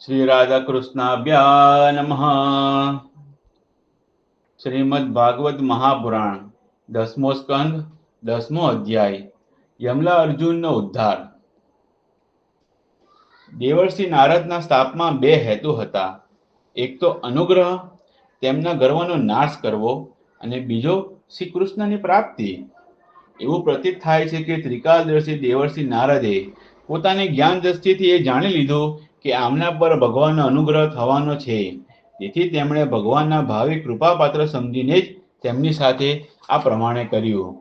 શ્રી રાધાકૃષ્ણાભ્યા નમઃ શ્રીમદ ભાગવત મહાપુરાણ દસમો સ્કંદ દસમો અધ્યાય યમલા અર્જુનનો ઉદ્ધાર દેવર્ષિ નારદના સ્થાપમાં બે હેતુ હતા. એક તો અનુગ્રહ, તેમના ગર્વનો નાશ કરવો અને બીજો શ્રી કૃષ્ણની પ્રાપ્તિ. એવું પ્રતીત થાય છે કે ત્રિકાલદર્શી દેવર્ષિ નારદે પોતાની જ્ઞાન દ્રષ્ટિથી એ જાણી લીધું કે આમના પર ભગવાનનો અનુગ્રહ થવાનો છે. તેથી તેમણે ભગવાનના ભાવિ કૃપાપાત્ર સમજીને જ તેમની સાથે આ પ્રમાણે કર્યું.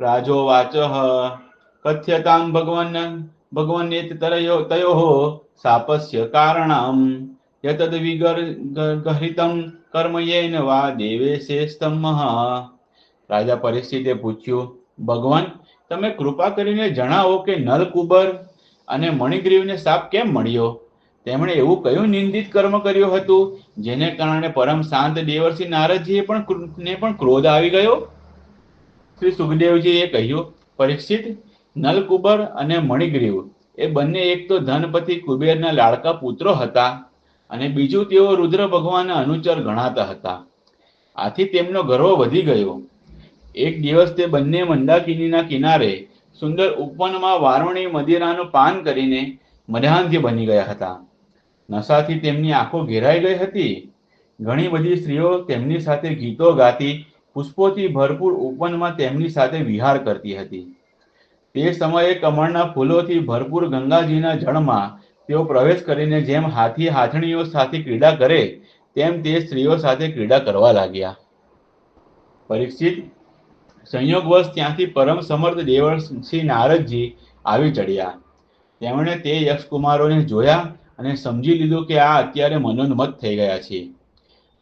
રાજો વાચ કથ્યતામ ભગવન ભગવન તરયો સાપસ્ય કારણમ, યતદ વિગર્હિતમ કર્મ યેન વા દેવે સ્તંભ રાજા પરિસ્થિતિ પૂછ્યું, ભગવાન તમે કૃપા કરીને જણાવો કે નલકુબર અને મણિગ્રીવને સાપ કેમ મળ્યો? તેમણે એવું કયું નિંદિત કર્મ કર્યું હતું, જેને કારણે પરમ શાંત દેવર્ષિ નારદજીએ પણ ને પણ ક્રોધ આવી ગયો? શ્રી સુખદેવજીએ કહ્યું, પરીક્ષિત નલકુબર અને મણિગ્રીવ, એ બંને એક તો ધનપતિ કુબેરના લાડકા પુત્રો હતા અને બીજું તેઓ રુદ્ર ભગવાનના અનુચર ગણાતા હતા. આથી તેમનો ગર્વ વધી ગયો. એક દિવસ તે બંને મંદાકિનીના કિનારે સુંદર ઉપવનમાં વારુણી મદિરાનું પાન કરીને મધ્યાંધ્ય બની ગયા હતા. નશાથી તેમની આંખો ઘેરાઈ ગઈ હતી. ઘણી બધી સ્ત્રીઓ તેમની સાથે ગીતો ગાતી, પુષ્પોથી ભરપૂર ઉપવનમાં તેમની સાથે વિહાર કરતી હતી. તે સમયે કમળના ફૂલોથી ભરપૂર ગંગાજીના જળમાં તેઓ પ્રવેશ કરીને જેમ હાથી હાથણીઓ સાથે ક્રીડા કરે, તેમ તે સ્ત્રીઓ સાથે ક્રીડા કરવા લાગ્યા. પરીક્ષિત સંયોગવશ ત્યાંથી પરમ સમર્થ દેવર્ષિ નારદજી આવી ચડ્યા. તેમણે તે યક્ષકુમારોને જોયા અને સમજી લીધું કે આ અત્યારે મનોન્મત થઈ ગયા છે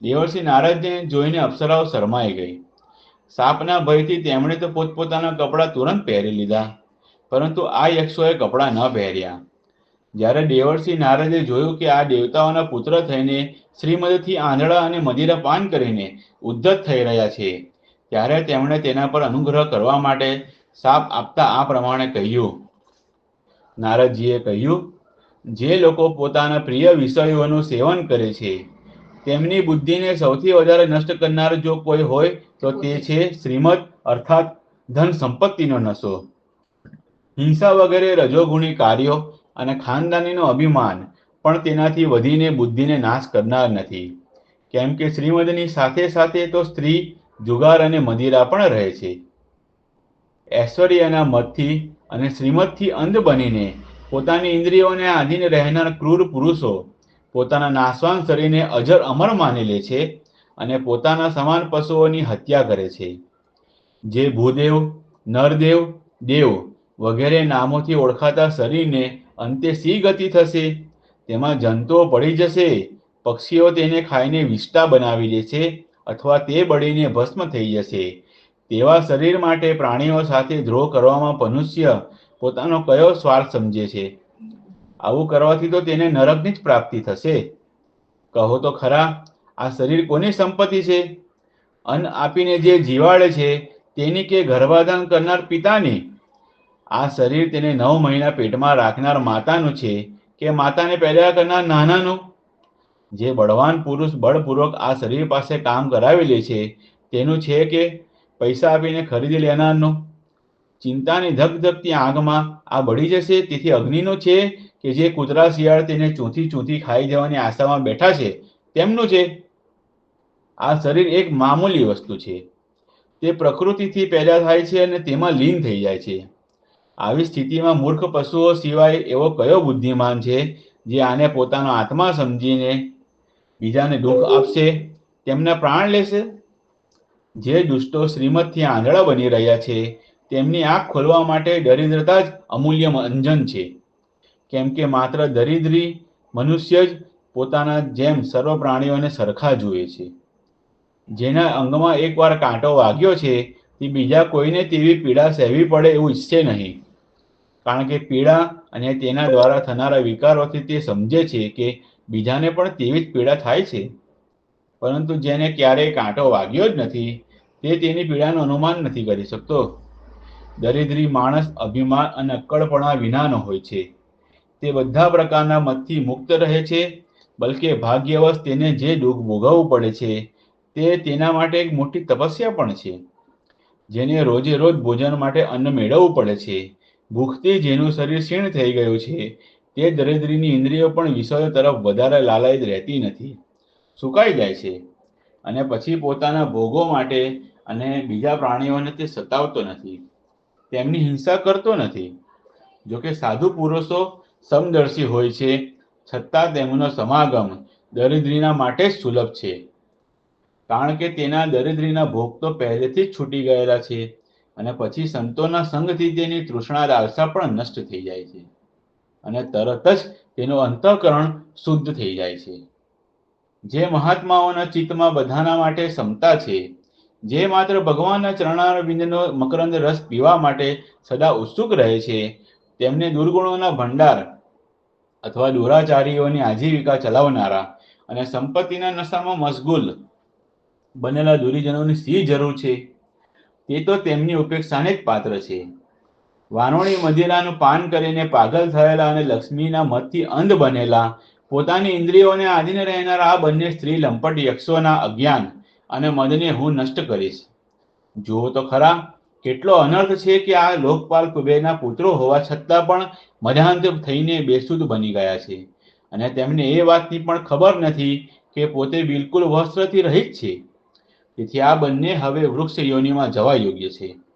દેવર્ષિ નારદને જોઈને અપ્સરાઓ શરમાઈ ગઈ. સાપના ભયથી તેમણે તો પોતપોતાના કપડાં તુરંત પહેરી લીધા, પરંતુ આ યક્ષોએ કપડાં ન પહેર્યા. જ્યારે દેવર્ષિ નારદે જોયું કે આ દેવતાઓના પુત્ર થઈને શ્રીમદથી આંધળા અને મદિરા પાન કરીને ઉદ્ધત થઈ રહ્યા છે ત્યારે તેમણે તેના પર અનુગ્રહ કરવા માટે સાપ આપતા આ પ્રમાણે કહ્યું. નારદજીએ કહ્યું, જે લોકો પોતાના પ્રિય વિષયોનું સેવન કરે છે, તેમની બુદ્ધિને સૌથી વધારે નષ્ટ કરનાર જો કોઈ હોય, તો તે છે શ્રીમદ અર્થાત ધન સંપત્તિનો નશો. હિંસા વગેરે રજોગુણી કાર્યો અને ખાનદાનીનો અભિમાન પણ તેનાથી વધીને બુદ્ધિને નાશ કરનાર નથી. કેમ કે શ્રીમદની સાથે સાથે તો સ્ત્રી જુગાર અને મદિરા પણ રહે છે. ઐશ્વર્યના મતથી અને શ્રીમદથી અંધ બનીને પોતાની ઇન્દ્રિયોને આધીન રહેનાર ક્રૂર પુરુષો પોતાના નાશવાન શરીરને અજર અમર માની લે છે અને પોતાના સમાન પશુઓની હત્યા કરે છે. જે ભૂદેવ, નરદેવ, દેવ વગેરે નામોથી ઓળખાતા શરીરને અંતે સી ગતિ થશે? તેમાં જંતુઓ પડી જશે, પક્ષીઓ તેને ખાઈને વિષ્ટા બનાવી દે છે અથવા તે બળીને ભસ્મ થઈ જશે. તેવા શરીર માટે પ્રાણીઓ સાથે દ્રોહ કરવામાં મનુષ્ય પોતાનો કયો સ્વાર્થ સમજે છે? આવું કરવાથી તો તેને નરકની જ પ્રાપ્તિ થશે. કહો તો ખરા, આ શરીર કોની સંપત્તિ છે? અન્ન આપીને જે જીવાડે છે, તેની કે ગર્ભાધાન કરનાર પિતાની? આ શરીર તેને નવ મહિના પેટમાં રાખનાર માતાનું છે કે માતાને પેદા કરનાર નાનાનું? જે બળવાન પુરુષ બળપૂર્વક આ શરીર પાસે કામ કરાવી લે છે, તેનું છે કે પૈસા આપીને ખરીદી લેનારનો. ચિંતાની ધગધગતી આગમાં આ બળી જશે, તેથી અગ્નિનો છે કે જે કૂતરા શિયાળ તેને ચૂંથી ચૂંથી ખાઈ જવાની આશામાં બેઠા છે, તેમનું છે. આ શરીર એક મામૂલી વસ્તુ છે. તે પ્રકૃતિથી પેદા થાય છે અને તેમાં લીન થઈ જાય છે. આવી સ્થિતિમાં મૂર્ખ પશુઓ સિવાય એવો કયો બુદ્ધિમાન છે, જે આને પોતાનો આત્મા સમજીને બીજાને દુઃખ આપશે, તેમના પ્રાણ લેશે? જે દુષ્ટો શ્રીમદથી આંધળા બની રહ્યા છે, તેમની આંખ ખોલવા માટે દરિદ્રતા જ અમૂલ્ય અંજન છે. કેમ કે માત્ર દરિદ્રી મનુષ્ય જ પોતાના જેમ સર્વ પ્રાણીઓને સરખા જુએ છે. જેના અંગમાં એકવાર કાંટો વાગ્યો છે, તે બીજા કોઈને તેવી પીડા સહેવી પડે એવું ઈચ્છે નહીં. કારણ કે પીડા અને તેના દ્વારા થનારા વિકારોથી તે સમજે છે કે બીજાને પણ તેવી જ પીડા થાય છે. પરંતુ જેને ક્યારેય કાંટો વાગ્યો જ નથી, તે તેની પીડાનું અનુમાન નથી કરી શકતો. દરિદ્રી માણસ અભિમાન અને અક્કડપણા વિનાનો હોય છે. તે બધા પ્રકારના મતથી મુક્ત રહે છે, બલકે ભાગ્યવશ તેને જે દુઃખ ભોગવવું પડે છે, તે તેના માટે એક મોટી તપસ્યા પણ છે. જેને રોજે રોજ ભોજન માટે અન્ન મેળવવું પડે છે. ભૂખથી જેનું શરીર ક્ષીણ થઈ ગયું છે તે દરિદ્રીની ઇન્દ્રિયો પણ વિષયો તરફ વધારે લાલાયિત રહેતી નથી. સુકાઈ જાય છે અને પછી પોતાના ભોગો માટે અને બીજા પ્રાણીઓને તે સતાવતો નથી. તેમની હિંસા કરતો નથી. જોકે સાધુ પુરુષો સમદર્શી હોય છે, છતાં તેમનો સમાગમ દરિદ્રીના માટે જ સુલભ છે. કારણ કે તેના દરિદ્રીના ભોગ તો પહેલેથી જ છૂટી ગયેલા છે અને પછી સંતોના સંગથી તેની તૃષ્ણા લાલસા પણ નષ્ટ થઈ જાય છે. અને તરત જ તેનું અંતઃકરણ શુદ્ધ થઈ જાય છે. જે મહાત્માઓના ચિત્તમાં બધાના માટે ક્ષમતા છે, જે માત્ર ભગવાનના ચરણારવિંદનો મકરંદ રસ પીવા માટે સદા ઉત્સુક રહે છે, તેમને દુર્ગુણોના ભંડાર અથવા દુરાચારીઓની આજીવિકા ચલાવનારા અને સંપત્તિના નશામાં મશગુલ બનેલા દુરીજનોની શી જરૂર છે? તે તો તેમની ઉપેક્ષાને જ પાત્ર છે. વાનોણી મદિરાનું પાન કરીને પાગલ થયેલા અને લક્ષ્મીના મતથી અંધ બનેલા, પોતાની ઇન્દ્રિયોને આધીન રહેનાર આ બંને સ્ત્રી લંપટ યક્ષોના અજ્ઞાન અને મદને હું નષ્ટ કરીશ. જુઓ તો ખરા, કેટલો અનર્થ છે કે આ લોકપાલ કુબેરના પુત્રો હોવા છતાં પણ મધાંત થઈને બેસુદ બની ગયા છે. અને તેમને એ વાતની પણ ખબર નથી કે પોતે બિલકુલ વસ્ત્રથી રહિત છે. તેથી આ બંને હવે વૃક્ષ યોનીમાં જવા યોગ્ય છે.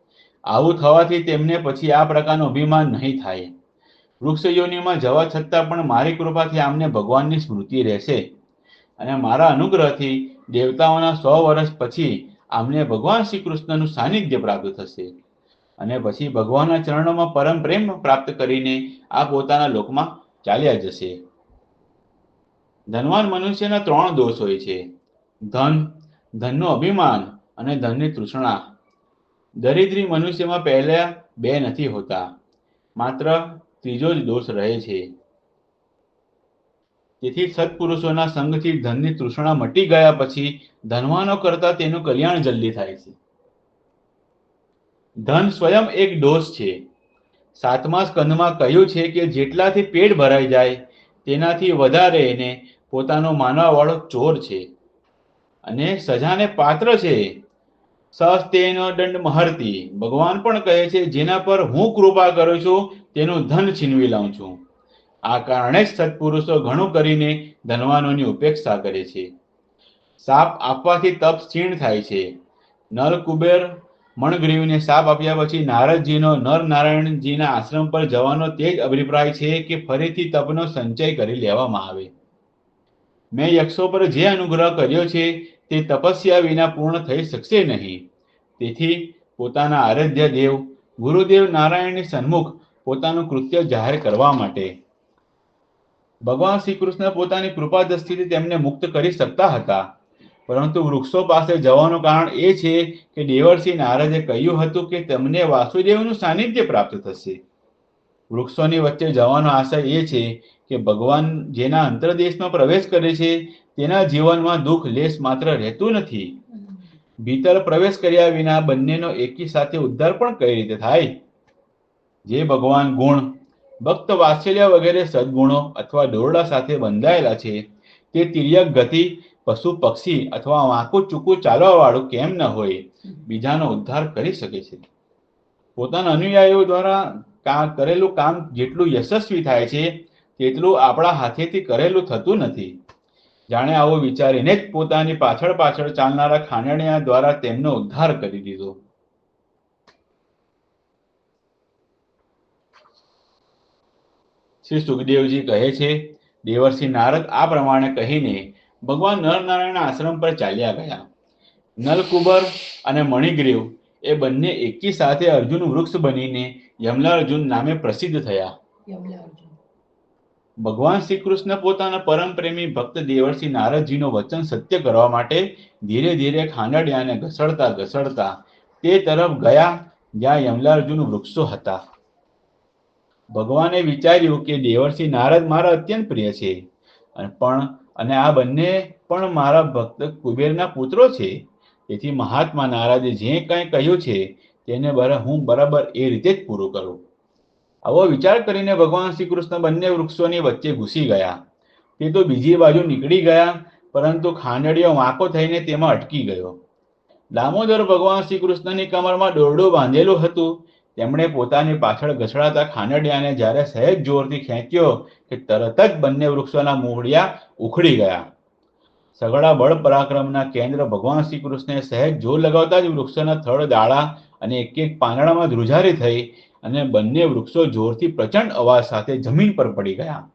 આવું થવાથી તેમને પછી આ પ્રકારનું અભિમાન નહીં થાય. વૃક્ષ યોનિમાં જવા છતાં પણ મારી કૃપાથી આમને ભગવાનની સ્મૃતિ રહેશે. અને મારા અનુગ્રહથી દેવતાઓના સો વર્ષ પછી આમને ભગવાન શ્રી કૃષ્ણનું સાનિધ્ય પ્રાપ્ત થશે. અને પછી ભગવાનના ચરણોમાં પરમ પ્રેમ પ્રાપ્ત કરીને આ પોતાના લોકમાં ચાલ્યા જશે. ધનવાન મનુષ્યના ત્રણ દોષ હોય છે. ધન, ધનનું અભિમાન અને ધનની તૃષ્ણા. દરિદ્રી મનુષ્યમાં પહેલા બે નથી હોતા, માત્ર ત્રીજો જ દોષ રહે છે. તેથી સત્પુરુષોના સંગથી ધનની તૃષ્ણા મટી ગયા પછી ધનવાનો કરતા તેનું કલ્યાણ જલ્દી થાય છે. ધન સ્વયં એક દોષ છે. સાતમા સ્કંદમાં કહ્યું છે કે જેટલાથી પેટ ભરાઈ જાય, તેનાથી વધારે એને પોતાનો માનવાવાળો ચોર છે. અને સજાને પાત્ર છે. સસ્તેનો દંડ મહર્તી. ભગવાન પણ કહે છે, જેના પર હું કૃપા કરું છું, તેનું ધન છીનવી લઉં છું. આ કારણે સત્પુરુષો ઘણું કરીને ધનવાનોની ઉપેક્ષા કરે છે. સાપ આપવાથી તપ ક્ષીણ થાય છે. નર કુબેર મણગ્રીવને સાપ આપ્યા પછી નારદજીનો નર નારાયણજીના આશ્રમ પર જવાનો તે જ અભિપ્રાય છે કે ફરીથી તપનો સંચય કરી લેવામાં આવે. મેં યક્ષો પર જે અનુગ્રહ કર્યો છે તે તપસ્યા વિના પૂર્ણ થઈ શકશે નહીં. તેથી પોતાના આરાધ્ય દેવ, ગુરુદેવ નારાયણની સન્મુખ પોતાનું કૃત્ય જાહેર કરવા માટે. ભગવાન શ્રી કૃષ્ણ પોતાની કૃપા દ્રષ્ટિથી તેમને મુક્ત કરી શકતા હતા. પરંતુ વૃક્ષો પાસે જવાનું કારણ એ છે કે દેવરસિંહ નારદે કહ્યું હતું કે તમને વાસુદેવનું સાનિધ્ય પ્રાપ્ત થશે. વૃક્ષોની વચ્ચે જવાનો આશય એ છે કે ભગવાન જેના અંતરદેશમાં પ્રવેશ કરે છે, તેના જીવનમાં દુઃખ લેશ માત્ર રહેતું નથી. ભીતર પ્રવેશ કર્યા વિના બંનેનો એકી સાથે ઉદ્ધાર પણ કઈ રીતે થાય? જે ભગવાન ગુણ, ભક્ત વાત્સલ્ય વગેરે સદગુણો અથવા દોરડા સાથે બંધાયેલા છે, તે તિર્યક ગતિ, પશુ પક્ષી અથવા વાંકું ચૂકું ચાલવા વાળું કેમ ન હોય, બીજાનો ઉદ્ધાર કરી શકે છે. પોતાના અનુયાયીઓ દ્વારા કરેલું કામ જેટલું યશસ્વી થાય છે તેટલું આપણા હાથેથી કરેલું થતું નથી. જાણે આવો વિચારીને જ પોતાની પાછળ પાછળ ચાલનારા ખાંડણિયા દ્વારા તેમનો ઉદ્ધાર કરી દીધો. શ્રી સુખદેવજી કહે છે, દેવર્ષિ નારદ આ પ્રમાણે કહીને ભગવાન નરનારાયણ આશ્રમ પર ચાલ્યા ગયા. નલકુબર અને મણિગ્રીવ એ બંને એકી સાથે અર્જુન વૃક્ષ બનીને યમલા અર્જુન નામે પ્રસિદ્ધ થયા. ભગવાન શ્રી કૃષ્ણ પોતાના પરમ પ્રેમી ભક્ત દેવર્ષિ નારદજીનો વચન સત્ય કરવા માટે ધીરે ધીરે ખાંડડિયાને ઘસડતા ઘસડતા તે તરફ ગયા, જ્યાં યમલાર્જુન વૃક્ષો હતા. ભગવાને વિચાર્યું કે દેવર્ષિ નારદ મારા અત્યંત પ્રિય છે. પણ, અને આ બંને પણ મારા ભક્ત કુબેરના પુત્રો છે. તેથી મહાત્મા નારદે જે કંઈ કહ્યું છે, તેને બરા, હું બરાબર એ રીતે જ પૂરું કરું. આવો વિચાર કરીને ભગવાન શ્રી કૃષ્ણ બંને વૃક્ષોની વચ્ચે ઘૂસી ગયા. તે તો બીજી બાજુ નીકળી ગયા, પરંતુ ખાંડડીઓ વાંકો થઈને તેમાં અટકી ગયો. દામોદર ભગવાન શ્રી કૃષ્ણની કમરમાં દોરડું બાંધેલું હતું. તેમણે પોતાની પાછળ ઘસડાતા ખાનડિયાને જ્યારે સહેજ જોરથી ખેંચ્યો કે તરત જ બંને વૃક્ષોના મોહડિયા ઉખડી ગયા. સઘળા બળ પરાક્રમના કેન્દ્ર ભગવાન શ્રી કૃષ્ણે સહેજ જોર લગાવતા જ વૃક્ષોના થડ દાળા અને એક એક પાંદડામાં ધ્રુજારી થઈ. અને બંને વૃક્ષો જોરથી પ્રચંડ અવાજ સાથે જમીન પર પડી ગયા.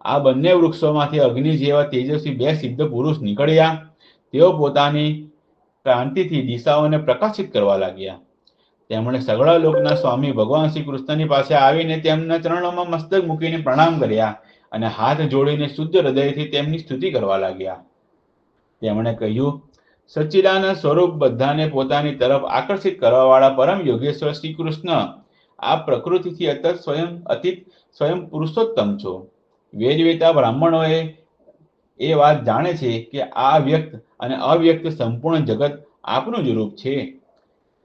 આ બંને વૃક્ષોમાંથી અગ્નિ જેવા તેજસ્વી બે સિદ્ધ પુરુષ નીકળ્યા. તેઓ પોતાની ક્રાંતિથી દિશાઓને પ્રકાશિત કરવા લાગ્યા. તેમણે સગળા લોકના સ્વામી ભગવાન શ્રી કૃષ્ણની પાસે આવીને તેમના ચરણોમાં મસ્તક મૂકીને પ્રણામ કર્યા અને હાથ જોડીને શુદ્ધ હૃદયથી તેમની સ્તુતિ કરવા લાગ્યા. તેમણે કહ્યું, સચ્ચિદાનંદ સ્વરૂપ બધાને પોતાની તરફ આકર્ષિત કરવાવાળા પરમ યોગેશ્વર શ્રી કૃષ્ણ આ પ્રકૃતિથી અતત સ્વયં અતીત સ્વયં પુરુષોત્તમ છો. વેદવેતા બ્રાહ્મણોએ એ વાત જાણે છે કે આ વ્યક્ત અને અવ્યક્ત સંપૂર્ણ જગત આપનું જ રૂપ છે.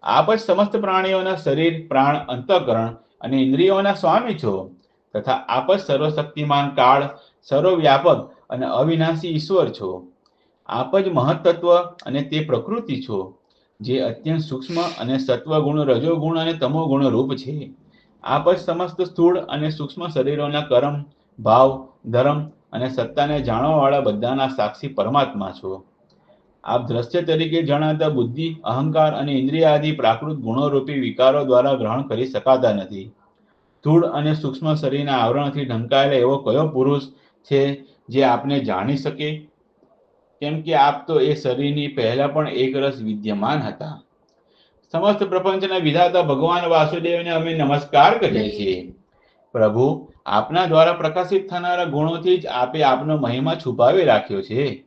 આપ જ સમસ્ત પ્રાણીઓના શરીર, પ્રાણ, અંતઃકરણ અને ઇન્દ્રિયોના સ્વામી છો તથા આપ જ સર્વશક્તિમાન કાળ, સર્વવ્યાપક અને અવિનાશી ઈશ્વર છો. આપ જ મહત્તત્વ અને તે પ્રકૃતિ છો. જે અત્યંત સૂક્ષ્મ અને સત્વગુણ, રજોગુણ અને તમોગુણ રૂપ છે. આપ જ સમસ્ત સ્થૂળ અને સૂક્ષ્મ શરીરોના કર્મ, ભાવ, ધર્મ અને સત્તાને જાણવાવાળા બધાના સાક્ષી પરમાત્મા છો. આપ દ્રશ્ય તરીકે જણાતા બુદ્ધિ, અહંકાર અને ઇન્દ્રિય આદિ પ્રાકૃત ગુણોરૂપી વિકારો દ્વારા ગ્રહણ કરી શકાતા નથી. સ્થૂળ અને સૂક્ષ્મ શરીરના આવરણથી ઢંકાયેલા એવો કયો પુરુષ છે જે આપને જાણી શકે? કેમ કે આપ તો એ શરીરની પહેલા પણ એક રસ વિદ્યમાન હતા. સમસ્ત પ્રપંચના વિધાતા ભગવાન વાસુદેવને અમે નમસ્કાર કરીએ છીએ. પ્રભુ, આપના દ્વારા પ્રકાશિત થનારા ગુણોથી જ આપે આપનો મહિમા છુપાવી રાખ્યો છે.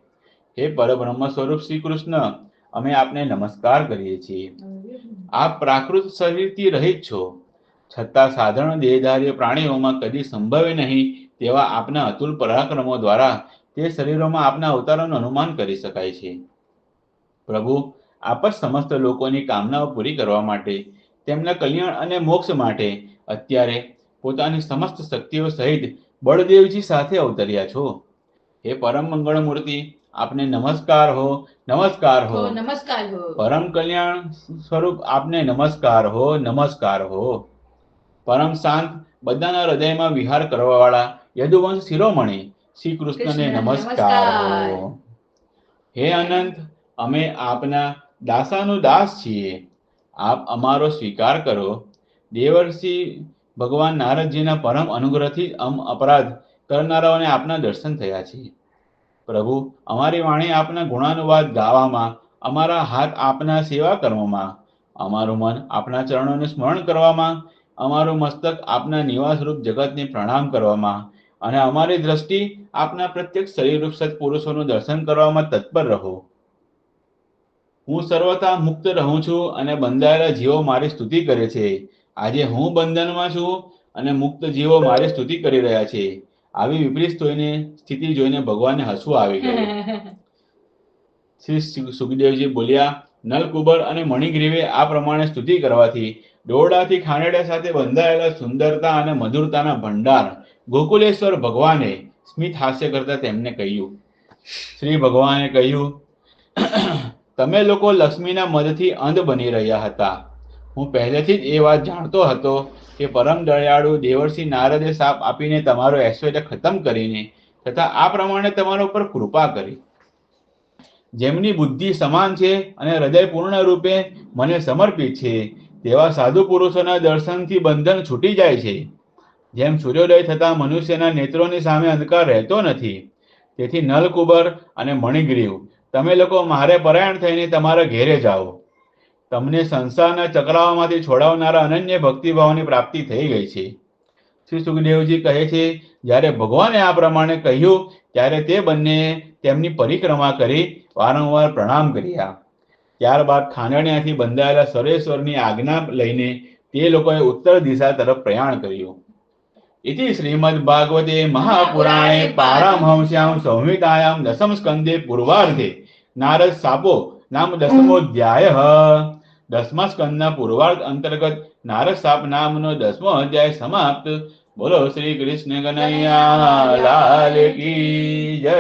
હે પરબ્રહ્મ સ્વરૂપ શ્રી કૃષ્ણ, અમે આપને નમસ્કાર કરીએ છીએ. આપ પ્રાકૃત શરીરથી રહિત છો. છતાં સાધારણ દેહધાર્ય પ્રાણીઓમાં કદી સંભવે નહીં તેવા આપના અતુલ પરાક્રમો દ્વારા તે શરીરોમાં આપના અવતારોનું અનુમાન કરી શકાય છે. પ્રભુ આપ જ સમસ્ત લોકોની કામનાઓ પૂરી કરવા માટે તેમના કલ્યાણ અને મોક્ષ માટે અત્યારે પોતાની સમસ્ત શક્તિઓ સહિત બળદેવજી સાથે અવતર્યા છો. હે પરમ મંગળ મૂર્તિ આપને નમસ્કાર હો નમસ્કાર હો નમસ્કાર હો. પરમ કલ્યાણ સ્વરૂપ આપને નમસ્કાર હો નમસ્કાર હો. પરમ શાંત બધાના હૃદયમાં વિહાર કરવાવાળા યદુવંશ શિરોમણી શ્રી કૃષ્ણને નમસ્કાર. હે અનંત અમે આપના દાસાનો દાસ છીએ. આપ અમારો સ્વીકાર કરો. દેવર્ષિ ભગવાન નારદજીના પરમ અનુગ્રહથી અમ અપરાધ કરનારાઓને આપના દર્શન થયા છે. પ્રભુ અમારી વાણી આપના ગુણાનુવાદ ગાવામાં અમારા હાથ આપના સેવા કર્મમાં અમારું મન આપના ચરણોને સ્મરણ કરવામાં અમારું મસ્તક આપના નિવાસરૂપ જગતને પ્રણામ કરવામાં અને અમારી દ્રષ્ટિ આપના પ્રત્યેક શરીરરૂપ સત્પુરુષોનું દર્શન કરવામાં તત્પર રહો. હું સર્વથા મુક્ત રહું છું અને બંધાયેલા જીવો મારી સ્તુતિ કરે છે. આજે હું બંધનમાં છું અને મુક્ત જીવો મારી સ્તુતિ કરી રહ્યા છે. આવી વિપરીત સ્થિતિ જોઈને ભગવાનને હસવું આવી ગયું. શ્રી સુખદેવજી બોલ્યા નલકુબર અને મણિગ્રીવે આ પ્રમાણે સ્તુતિ કરવાથી દોરડાથી ખાનેડા સાથે બંધાયેલા સુંદરતા અને મધુરતાના ભંડાર ગોકુલેશ્વર ભગવાને સ્મિત હાસ્ય કરતા તેમને કહ્યું, શ્રી ભગવાને કહ્યું, તમે લોકો લક્ષ્મીના મદથી અંધ બની રહ્યા હતા. હું પહેલેથી જ એ વાત જાણતો હતો કે પરમ દયાળુ દેવર્ષિ નારદે સાપ આપીને તમારો ઐશ્વર્ય ખતમ કરીને તથા આ પ્રમાણે તમારા ઉપર કૃપા કરી. જેમની બુદ્ધિ સમાન છે અને હૃદય પૂર્ણ રૂપે મને સમર્પિત છે, તેવા સાધુ પુરુષોના દર્શનથી બંધન છૂટી જાય છે. જેમ સૂર્યોદય થતા મનુષ્યના નેત્રોની સામે અંધકાર રહેતો નથી. તેથી નલકુબર અને મણિગ્રીવ, તમે લોકો મારે પરાયણ થઈને તમારા ઘેરે જાઓ. તમને સંસારના ચક્રાઓમાંથી છોડાવનારા અનન્ય ભક્તિભાવની પ્રાપ્તિ થઈ ગઈ છે. શ્રી સુખદેવજી કહે છે, જ્યારે ભગવાને આ પ્રમાણે કહ્યું, ત્યારે તે બંને તેમની પરિક્રમા કરી, વારંવાર પ્રણામ કર્યા. ત્યારબાદ ખાંડણિયાથી બંધાયેલા સર્વેશ્વરની આજ્ઞા લઈને તે લોકોએ ઉત્તર દિશા તરફ પ્રયાણ કર્યું. ઇતિ શ્રીમદ ભાગવતે મહાપુરાણે संहितायां સંહિતાયામ पूर्वार्धे। नारदसापो પૂર્વાર્ધે નારદ સાપો નામ દસમોધ્યાય દસમા સ્કંદના પૂર્વાર્ધ અંતર્ગત નારદ સાપ નામનો દસમો અધ્યાય સમાપ્ત બોલો શ્રી કૃષ્ણ કનૈયા લાલ કી જય